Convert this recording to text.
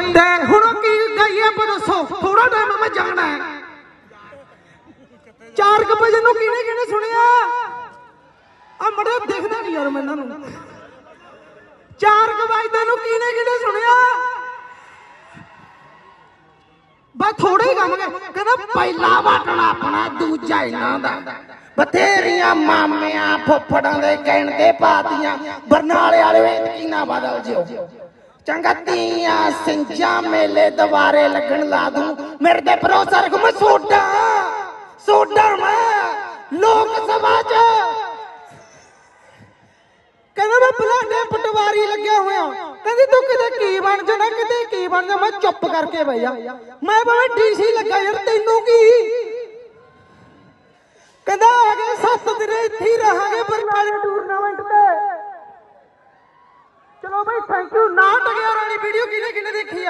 ਤੇ ਹੁਣ ਕੀ ਗਈ ਹੈ ਦੱਸੋ ਥੋੜਾ ਟਾਈਮ ਮੈਂ ਜਾਣਾ ਹੈ। 4 ਵਜੇ ਨੂੰ ਕਿਹਨੇ ਕਿਹਨੇ ਸੁਣਿਆ? ਆ ਮੜੇ ਦੇਖਦਾ ਨਹੀਂ ਯਾਰ ਮੈਂ ਇਹਨਾਂ ਨੂੰ। 4 ਵਜੇ ਨੂੰ ਕਿਹਨੇ ਕਿਹਨੇ ਸੁਣਿਆ? ਬਸ ਥੋੜੇ ਹੀ ਕੰਮ ਕਹਿੰਦਾ, ਪਹਿਲਾ ਵਾਟਣਾ ਆਪਣਾ, ਦੂਜਾ ਇਹਨਾਂ ਦਾ। ਬਥੇਰੀਆਂ ਮਾਮਿਆਂ ਫੁੱਫੜਾਂ ਦੇ ਕਹਿਣ ਤੇ ਪਾਤੀਆਂ ਬਰਨਾਲੇ ਵਾਲੇ ਵੇਤ ਨਾ ਬਦਲ ਜਿਓ। ਚੰਗਾ ਤੀਆਂ ਸਿੰਜਾਂ ਮੇਲੇ ਦੁਬਾਰੇ ਲੱਗਣ ਲਾ ਦੂੰ। ਮੇਰੇ ਤੇ ਭਰੋਸਾ ਰੱਖ, ਮੈਂ ਸੋਡਾ ਸੋਡਾ ਮੈਂ ਲੋਕ ਸਭਾ ਚ। ਕਹਿੰਦਾ ਮੈਂ ਬਲਾਡੇ ਪਟਵਾਰੀ ਲੱਗਿਆ ਹੋਇਆ। ਕਹਿੰਦੀ ਤੂੰ ਕਿਤੇ ਕੀ ਬਣ ਜਾਣਾ, ਕਿਤੇ ਕੀ ਬਣ ਜਾ ਮੈਂ ਚੁੱਪ ਕਰਕੇ ਬਈ ਜਾ। ਮੈਂ ਭਾਵੇਂ ਡੀਸੀ ਲੱਗਾ ਯਾਰ, ਤੈਨੂੰ ਕੀ? ਕਹਿੰਦਾ ਆ ਗਏ ਸੱਤ ਦਿਨ ਇੱਥੇ ਹੀ ਰਹਾਂਗੇ, ਬਰਨਾਲੇ ਟੂਰਨਾਮੈਂਟ ਤੇ ਚਲੋ ਬਈ ਥੈਂਕ ਯੂ